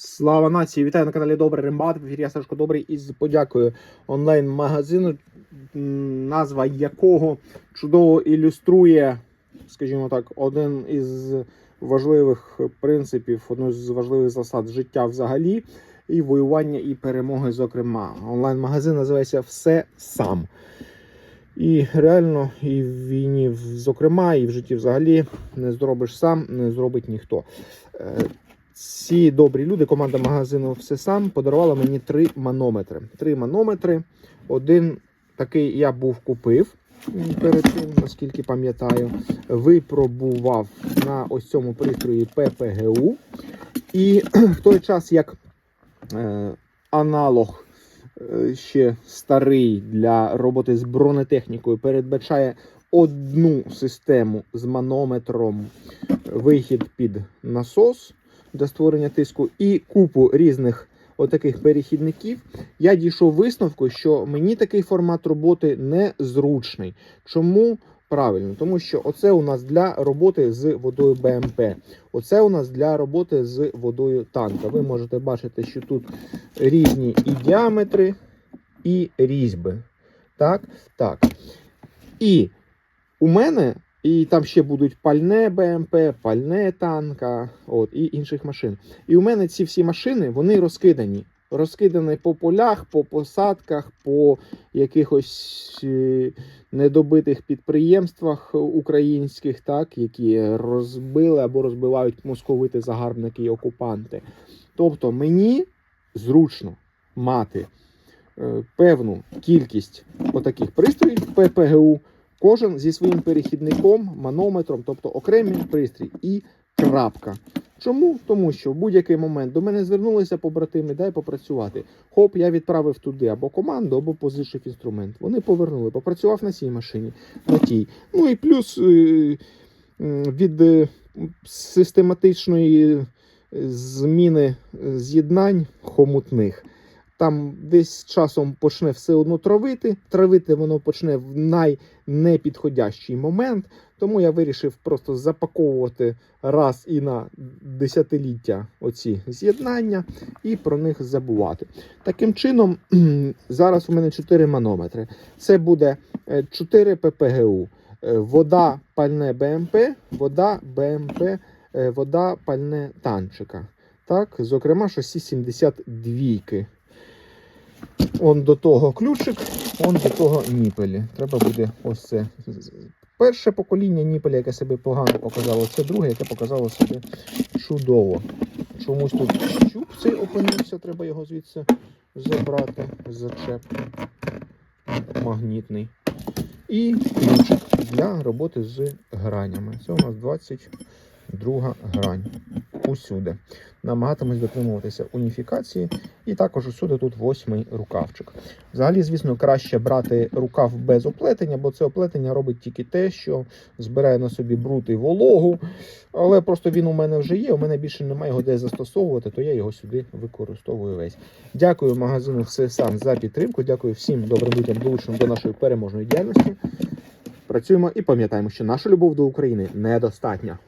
Слава нації! Вітаю на каналі Добрий Рембат. В ефірі я Сашко Добрий із подякою онлайн-магазину, назва якого чудово ілюструє, скажімо так, один із важливих принципів, одну з важливих засад життя взагалі, і воювання, і перемоги, зокрема. Онлайн-магазин називається Все сам. І реально, і в війні, зокрема, і в житті взагалі не зробиш сам, не зробить ніхто. Е, ці добрі люди, команда магазину все сам подарувала мені три манометри. Три манометри. Один такий я був купив перед тим, наскільки пам'ятаю. Випробував на ось цьому пристрої ППГУ. І в той час, як е, аналог е, ще старий для роботи з бронетехнікою, передбачає одну систему з манометром, вихід під насос для створення тиску і купу різних отаких перехідників, я дійшов висновку, що мені такий формат роботи незручний. Чому? Правильно, тому що оце у нас для роботи з водою БМП. Оце у нас для роботи з водою танка. Ви можете бачити, що тут різні і діаметри, і різьби. Так, так. І у мене, і там ще будуть пальне БМП, пальне танка, от, і інших машин. І у мене ці всі машини вони розкидані. Розкидані по полях, по посадках, по якихось е, недобитих підприємствах українських, так, які розбили або розбивають московити загарбники і окупанти. Тобто мені зручно мати е, певну кількість отаких пристроїв ППГУ, кожен зі своїм перехідником, манометром, тобто окремий пристрій і крапка. Чому? Тому що в будь-який момент до мене звернулися побратими, дай попрацювати. Хоп, я відправив туди або команду, або позичив інструмент. Вони повернули, попрацював на цій машині, на тій. Ну і плюс е, від е, систематичної е, зміни з'єднань хомутних. Там десь часом почне все одно травити. Травити воно почне в найнепідходящий момент. Тому я вирішив просто запаковувати раз і на десятиліття оці з'єднання і про них забувати. Таким чином, зараз у мене 4 манометри. Це буде е, 4 ППГУ. Е, Вода пальне БМП, вода БМП, е, вода пальне танчика. Так, зокрема, шасі 72. Он до того ключик, он до того ніпелі. Треба буде ось це. Перше покоління ніпеля, яке себе погано показало, це друге, яке показало себе чудово. Чомусь тут щуп цей опинився, треба його звідси забрати. Зачеп магнітний. І ключик для роботи з гранями. Це у нас 22 грань. Усюди. Намагатимось дотримуватися уніфікації. І також усюди тут восьмий рукавчик. Взагалі, звісно, краще брати рукав без оплетення, бо це оплетення робить тільки те, що збирає на собі бруд і вологу. Але просто він у мене вже є, у мене більше немає його де застосовувати, то я його сюди використовую весь. Дякую магазину все сам за підтримку. Дякую всім добрим людям, долученим до нашої переможної діяльності. Працюємо і пам'ятаємо, що наша любов до України недостатня.